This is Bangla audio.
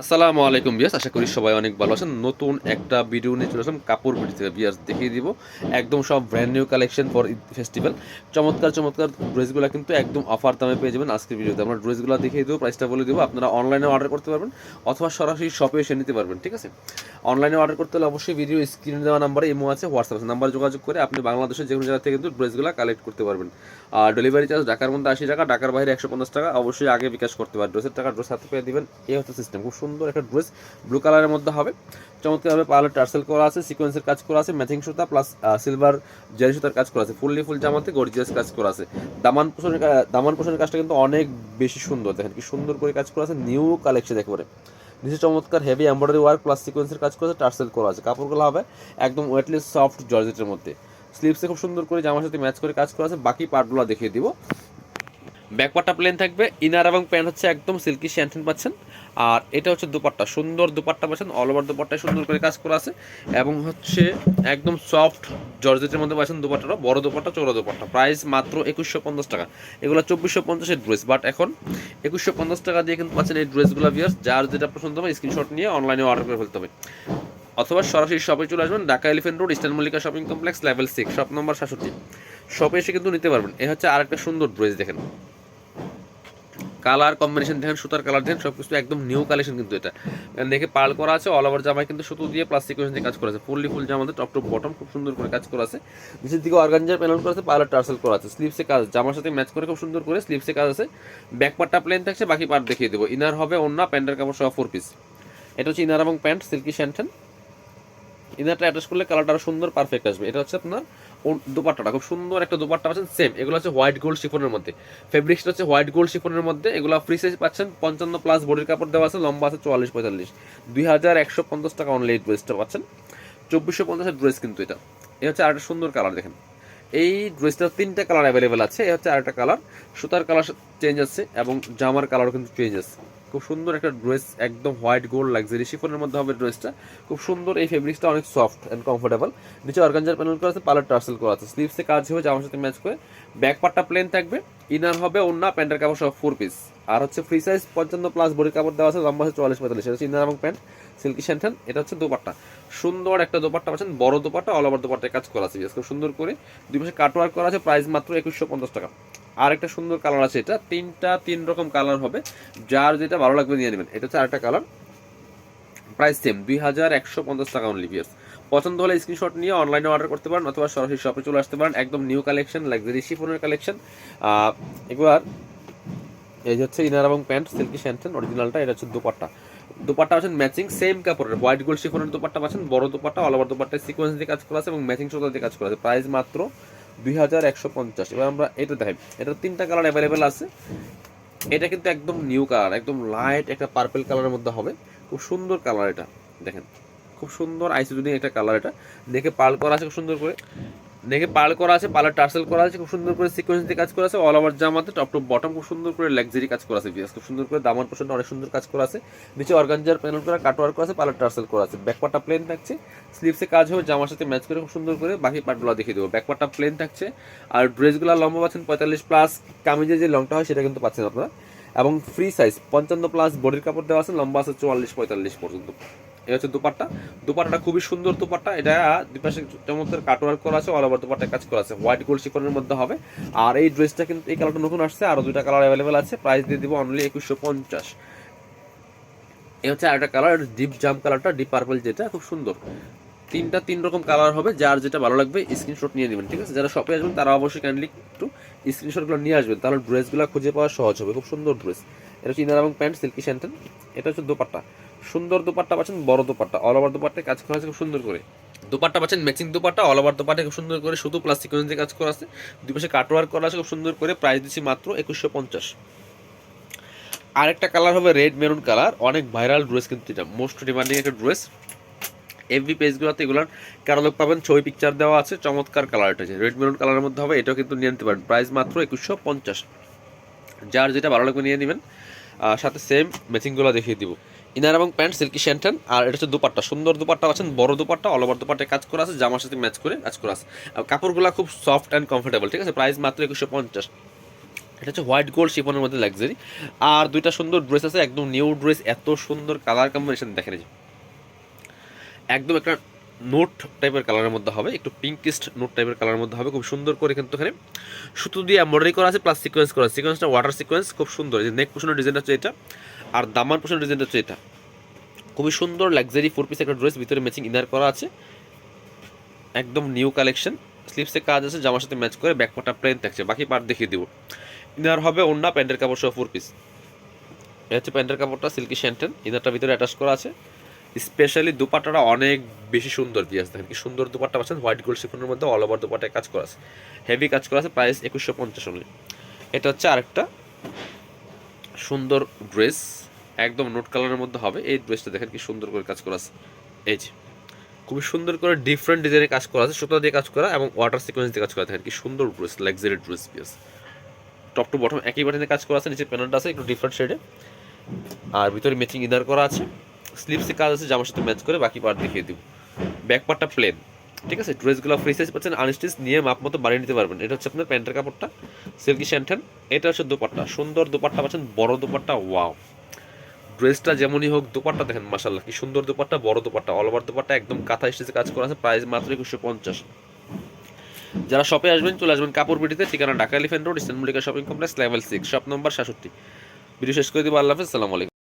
আসসালামু আলাইকুম বিয়াস আশা করি সবাই অনেক ভালো আছেন। নতুন একটা ভিডিও নিয়ে চলে আসলাম, কাপড় বিডি থেকে। বিয়াস দেখিয়ে দিব, একদম সব brand new collection for Eid festival চমৎকার চমৎকার ড্রেসগুলো কিন্তু একদম অফার দামে পেয়ে যাবেন আজকের ভিডিওতে আমরা ড্রেসগুলো দেখিয়ে দেবো প্রাইসটা বলে দেবো। আপনারা অনলাইনে অর্ডার করতে পারবেন, অথবা সরাসরি শপে এসে নিতে পারবেন, ঠিক আছে? অনলাইনে অর্ডার করতে হলে অবশ্যই ভিডিও স্ক্রিনে দেওয়া নাম্বারে ইমো আছে হোয়াটসঅ্যাপ আছে। নাম্বার যোগাযোগ করে আপনি বাংলাদেশের যে কোনো জায়গা থেকে কিন্তু ড্রেসগুলো কালেক্ট করতে পারবেন। আর ডেলিভারি চার্জ ঢাকার মধ্যে আশি টাকা, ঢাকার বাইরে একশো পঞ্চাশ টাকা। অবশ্যই আগে বিকাশ করতে পারেন ড্রেসের টাকা ড্রেস হাতে পেয়ে দিবেন। এই হচ্ছে সিস্টেম খুব সুন্দর একটা ড্রেস ব্লু কালারের মধ্যে হবে। চমৎকারভাবে পার্লার টার্সেল করা আছে, সিকোয়েন্সের কাজ করা আছে, ম্যাচিং সুতা প্লাস সিলভার জারি সুতার কাজ করা আছে, ফুললি ফুল জামাতে গর্জিয়াস কাজ করা আছে। দামান পোষণের দামান পোষণের কাজটা কিন্তু অনেক বেশি সুন্দর, দেখেন কি সুন্দর করে কাজ করা আছে, নিউ কালেকশন একেবারে। নিচে চমৎকার হেভি এমব্রয়ডারি ওয়ার্ক প্লাস সিকোয়েন্সের কাজ করা আছে, টার্সেল করা আছে। কাপড়গুলো হবে একদম ওয়েটলেস সফট জর্জেটের মধ্যে। স্লিপসে খুব সুন্দর করে জামার সাথে ম্যাচ করে কাজ করা আছে, বাকি পার্টগুলো দেখিয়ে দিব। ব্যাকপার্টটা প্লেন থাকবে ইনার এবং প্যান্ট হচ্ছে একদম সিল্কি শ্যান্টেন পাচ্ছেন। আর এটা হচ্ছে দুপাট্টা। সুন্দর দুপাট্টা পাচ্ছেন অল ওভার দুপাট্টায় সুন্দর করে কাজ করা আছে। এবং হচ্ছে একদম সফট জর্জেটের মধ্যে পাচ্ছেন দুপাট্টাটা বড় দুপাট্টা চৌড়া দুপাট্টা। প্রাইস মাত্র একুশশো পঞ্চাশ টাকা। এগুলো চব্বিশশো পঞ্চাশের ড্রেস বাট এখন একুশশো পঞ্চাশ টাকা দিয়ে কিন্তু পাচ্ছেন এই ড্রেসগুলো বিয়ার্স যার যেটা পছন্দ হবে স্ক্রিনশট নিয়ে অনলাইনে অর্ডার করে ফেলতে হবে। অথবা সরাসরি শপে চলে আসবেন, Dhaka Elephant Road Eastern Mallika shopping complex level six shop number সাতষট্টি। শপে এসে কিন্তু নিতে পারবেন। এ হচ্ছে আরেকটা সুন্দর ড্রেস দেখেন। কালার কম্বিনেশন দেখেন, সুতার কালার দেখেন সব কিছু একদম নিউ কালেকশন কিন্তু এটা। দেখে পাল করা আছে অল ওভার জামায় কিন্তু সুতো দিয়ে প্লাস্টিক দিয়ে কাজ করা আছে। ফুললি ফুল জামাতে টপ টপ বটম খুব সুন্দর করে কাজ করা আছে। নিচের দিকে অর্গানজার প্যানেল করা আছে পার্লার টার্সেল করা আছে। স্লিপসে কাজ, জামার সাথে ম্যাচ করে খুব সুন্দর করে স্লিপসে কাজ আছে। ব্যাক পার্টটা প্লেন থাকছে, বাকি পার্ট দেখিয়ে দেবো। ইনার হবে অন্য প্যান্টের কাপড় সহ ফোর পিস এটা হচ্ছে ইনার এবং প্যান্ট সিল্কি শ্যান্টেন ইনারটা অ্যাটাচ করলে কালারটা আরও সুন্দর পারফেক্ট আসবে। এটা হচ্ছে আপনার দুপাট্টাটা খুব সুন্দর একটা দুপাট্টা পাচ্ছেন সেম এগুলো হচ্ছে হোয়াইট গোল্ড শিফনের মধ্যে। ফেব্রিক্সটা হচ্ছে হোয়াইট গোল্ড শিফনের মধ্যে। এগুলো ফ্রি সাইজ পাচ্ছেন, পঞ্চান্ন প্লাস বডির কাপড় দেওয়া আছে, লম্বা আছে চুয়াল্লিশ পঁয়তাল্লিশ। দুই হাজার একশো পঞ্চাশ টাকা অনলি এই ড্রেসটা পাচ্ছেন। চব্বিশশো পঞ্চাশের ড্রেস কিন্তু এটা। এই হচ্ছে আরেকটা সুন্দর কালার দেখেন। এই ড্রেসটার তিনটা কালার অ্যাভেলেবেল আছে। এই হচ্ছে আরেকটা কালার সুতার কালার চেঞ্জ আছে এবং জামার কালারও কিন্তু চেঞ্জ আছে। খুব সুন্দর একটা ড্রেস, একদম হোয়াইট গোল্ড লাক্সারি শিফনের মধ্যে হবে ড্রেসটা। খুব সুন্দর, এই ফেব্রিক্সটা অনেক সফট অ্যান্ড কমফোর্টেবল নিচে অর্গানজার প্যানেল করা আছে, পার্লার টার্সেল করা আছে। স্লিভসে কাজ হবে, জামার সাথে ম্যাচ করে। ব্যাক পার্টটা প্লেন থাকবে। ইনার হবে অন্য প্যান্টের কাপড় সব ফোর পিস আর হচ্ছে ফ্রি সাইজ পঞ্চান্ন প্লাস বড়ি কাপড় দেওয়া আছে, লম্বা আছে চুয়াল্লিশ পঁয়তাল্লিশ। এটা হচ্ছে ইনার এবং প্যান্ট সিল্কি শ্যান্টেন এটা হচ্ছে দোপাট্টা। সুন্দর একটা দোপাট্টা পাচ্ছেন, বড় দোপাট্টা অল ওভার দোপাট্টায় কাজ করা আছে। খুব সুন্দর করে দুই পাশে কাটওয়ার্ক করা আছে প্রাইস মাত্র একুশশো পঞ্চাশ টাকা। আর একটা সুন্দর কালার আছে এটা। তিনটা তিন রকম কালার হবে। যার যেটা ভালো লাগবে নিয়ে নেবেন। এটা হচ্ছে আরেকটা কালার প্রাইস সেম দুই হাজার একশো পঞ্চাশ টাকা অনলি বিয়ার্স পছন্দ হলে স্ক্রিনশট নিয়ে অনলাইনে অর্ডার করতে পারেন অথবা সরাসরি শপে চলে আসতে পারেন। একদম নিউ কালেকশন লাক্সারি শিফনের কালেকশন এবার এই হচ্ছে ইনার এবং প্যান্ট সিল্কি শ্যান্টেন অরিজিনালটা এটা হচ্ছে দুপাট্টা। দুপাট্টা আছেন ম্যাচিং সেম কাপড়ের। হোয়াইট গোল্ড শিফনের দুপাট্টা পাচ্ছেন, বড় দুপাট্টা অল ওভার দুপাট্টায় সিকোয়েন্স দিয়ে কাজ করা আছে এবং ম্যাচিং সুতা দিয়ে কাজ করা আছে। প্রাইস মাত্র দুই হাজার একশো পঞ্চাশ। এবার আমরা এটা দেখাই। এটার তিনটা কালার অ্যাভেলেবেল আছে। এটা কিন্তু একদম নিউ কালার একদম লাইট একটা পার্পল কালারের মধ্যে হবে। খুব সুন্দর কালার এটা, দেখেন। খুব সুন্দর আইসিডুনিং একটা কালার এটা। দেখে পাল করা আছে খুব সুন্দর করে। দেখে পাল করা আছে, পালার টার্সেল করা আছে, খুব সুন্দর করে সিকোয়েন্স দিয়ে কাজ করা আছে অল ওভার জামাতে টপ টপ বটম খুব সুন্দর করে লাক্সারি কাজ করা আছে বিয়াস খুব সুন্দর করে দামান পোষণ অনেক সুন্দর কাজ করা আছে। নিচে অর্গানজার প্যানেল করা কাটওয়ার্ক করা আছে, পালার টার্সেল করা আছে। ব্যাকপার্টটা প্লেন থাকছে। স্লিভসে কাজ হবে, জামার সাথে ম্যাচ করে খুব সুন্দর করে বাকি পার্টগুলো দেখিয়ে দেবো। ব্যাকপার্টটা প্লেন থাকছে। আর ড্রেসগুলো লম্বা পাচ্ছেন পঁয়তাল্লিশ প্লাস কামিজের যে লংটা হয়, সেটা কিন্তু পাচ্ছেন আপনারা। এবং ফ্রি সাইজ পঞ্চান্ন প্লাস বডির কাপড় দেওয়া আছে, লম্বা আছে চুয়াল্লিশ, পঁয়তাল্লিশ পর্যন্ত। এই হচ্ছে দুপাট্টা। দুপাট্টাটা খুবই সুন্দর দুপাট্টা। এটা দুপাশে চমৎকার কাটওয়ার্ক করা আছে অল ওভার দুপাট্টায় কাজ করা আছে। হোয়াইট গোল্ড শিফনের মধ্যে হবে। আর এই ড্রেসটা কিন্তু এই কালারটা নতুন আসছে আরও দুইটা কালার অ্যাভেলেবেল আছে। প্রাইস দিয়ে দিব অনলি একুশশো পঞ্চাশ। এই হচ্ছে আরেকটা কালার ডিপ জাম কালারটা ডিপ পার্পল যেটা, খুব সুন্দর। তিনটা তিন রকম কালার হবে, যার যেটা ভালো লাগবে স্ক্রিনশট নিয়ে নেবেন, ঠিক আছে? যারা শপে আসবেন, তারা অবশ্যই কাইন্ডলি একটু স্ক্রিনশটগুলো নিয়ে আসবেন। তাহলে ড্রেসগুলো খুঁজে পাওয়া সহজ হবে, খুব সুন্দর ড্রেস এটা হচ্ছে ইনার এবং প্যান্ট সিল্কি শ্যান্টেন এটা হচ্ছে দোপাট্টা। সুন্দর দোপাট্টা পাচ্ছেন, বড় দোপাট্টা। অল ওভার দোপাট্টায় কাজ করা আছে খুব সুন্দর করে। দোপাট্টা পাচ্ছেন matching dupatta all over dupatta খুব সুন্দর করে, শুধু প্লাস্টিক দিয়ে কাজ করা আছে। দুই পাশে কাটওয়ার্ক করা আছে খুব সুন্দর করে প্রাইস দিচ্ছি মাত্র একুশশো পঞ্চাশ। আরেকটা কালার হবে রেড মেরুন কালার অনেক ভাইরাল ড্রেস কিন্তু এটা মোস্ট ডিমান্ডিং একটা ড্রেস এফবি পেজগুলোতে এগুলোর ক্যাটালগ পাবেন, ছবি পিকচার দেওয়া আছে, চমৎকার কালার এটা রেড মেরুন কালারের মধ্যে হবে, এটাও কিন্তু নিয়ে নিতে পারেন প্রাইস মাত্র একুশশো পঞ্চাশ। যার যেটা ভালো লাগবে নিয়ে নেবেন। সাথে সেম ম্যাচিংগুলো দেখিয়ে দিব। ইনার এবং প্যান্ট, সিল্কি শ্যান্টেন আর এটা হচ্ছে দুপাট্টা। সুন্দর দুপাট্টা আছেন বড় দুপাট্টা, অল ওভার দুপাট্টায় কাজ করা আছে, জামার সাথে ম্যাচ করে কাজ করা আছে। আর কাপড়গুলো খুব সফট অ্যান্ড কমফোর্টেবল, ঠিক আছে? প্রাইস মাত্র একুশশো পঞ্চাশ। এটা হচ্ছে হোয়াইট গোল্ড শিপনের মধ্যে লাক্সারি। আর দুইটা সুন্দর ড্রেস আছে, একদম নিউ ড্রেস, এত সুন্দর কালার কম্বিনেশন, দেখেন যে। একদম একটা নোট টাইপের কালারের মধ্যে হবে, একটু পিঙ্কিস্ট নোট টাইপের কালারের মধ্যে হবে, খুব সুন্দর করে কিন্তু এখানে সুতো দিয়ে এমব্রয়ডারি করা আছে প্লাস সিকোয়েন্স করা সিকোয়েন্সটা ওয়াটার সিকোয়েন্স খুব সুন্দর। যে নেক পোষণের ডিজাইনটা হচ্ছে এটা। আর দামান পোষণের ডিজাইনটা হচ্ছে এটা। খুবই সুন্দর লাক্সারি ফোর পিস একটা ড্রেস ভিতরে ম্যাচিং ইনার করা আছে। একদম নিউ কালেকশন স্লিপসে কাজ আছে, জামার সাথে ম্যাচ করে ব্যাকপাটা প্লেন থাকছে। বাকি পার্ট দেখিয়ে দিব। ইনার হবে অন্য প্যান্টের কাপড় সহ ফোর পিস এটা হচ্ছে প্যান্টের কাপড়টা সিল্কি শ্যান্টেন ইনারটা ভিতরে অ্যাটাচ করা আছে। স্পেশালি দুপাট্টাটা অনেক বেশি সুন্দর পিয়াস দেখেন কি সুন্দর দুপাট্টা পাচ্ছেন। হোয়াইট গোল্ড শিফনের মধ্যে অল ওভার দুপাটায় কাজ করা আছে। হেভি কাজ করা আছে প্রাইস একুশশো পঞ্চাশ এটা হচ্ছে আরেকটা সুন্দর ড্রেস, একদম নোট কালারের মধ্যে হবে। এই ড্রেসটা দেখেন কি সুন্দর করে কাজ করা আছে। এই যে, খুবই সুন্দর করে ডিফারেন্ট ডিজাইনের কাজ করা আছে, সুতা দিয়ে কাজ করা এবং ওয়াটার সিকোয়েন্স দিয়ে কাজ করা দেখেন কি সুন্দর ড্রেস লাক্সারি ড্রেস পিয়াস টপ টু বটম একই বাটনে কাজ করা আছে, নিচে প্যানেলটা আছে, একটু ডিফারেন্ট শেডে আর ভিতরে ম্যাচিং ইনার করা আছে। স্লিপসে কাজ আছে, জামার সাথে ম্যাচ করে বাকি পার্ট দেখিয়ে দিব। ব্যাক পার্টটা প্লেন ঠিক আছে, ড্রেসগুলো ফ্রি সাইজ পাচ্ছেন আনস্টিচ নিয়ে মাপ মতো বাড়িয়ে নিতে পারবেন। এটা হচ্ছে আপনার প্যান্টের কাপড়টা সিল্কি শ্যান্টেন এটা হচ্ছে দুপাট্টা, সুন্দর দুপাট্টা পাচ্ছেন, বড় দুপাট্টা ওয়াও ড্রেসটা যেমনই হোক, দুপাট্টা দেখেন মাসাল্লাহ কি সুন্দর দুপাট্টা, বড় দুপাট্টা অল ওভার দুপাট্টা, একদম কাঁথা স্টিচে কাজ করা আছে প্রাইস মাত্র একুশশো পঞ্চাশ। যারা শপে আসবেন, চলে আসবেন কাপড় পিটিতে ঠিকানা Dhaka Elephant Road Eastern Mallika shopping complex level six shop number সাতষট্টি। ভিডিও শেষ করে দিব, আল্লাহ হাফেজ আলাইকুম।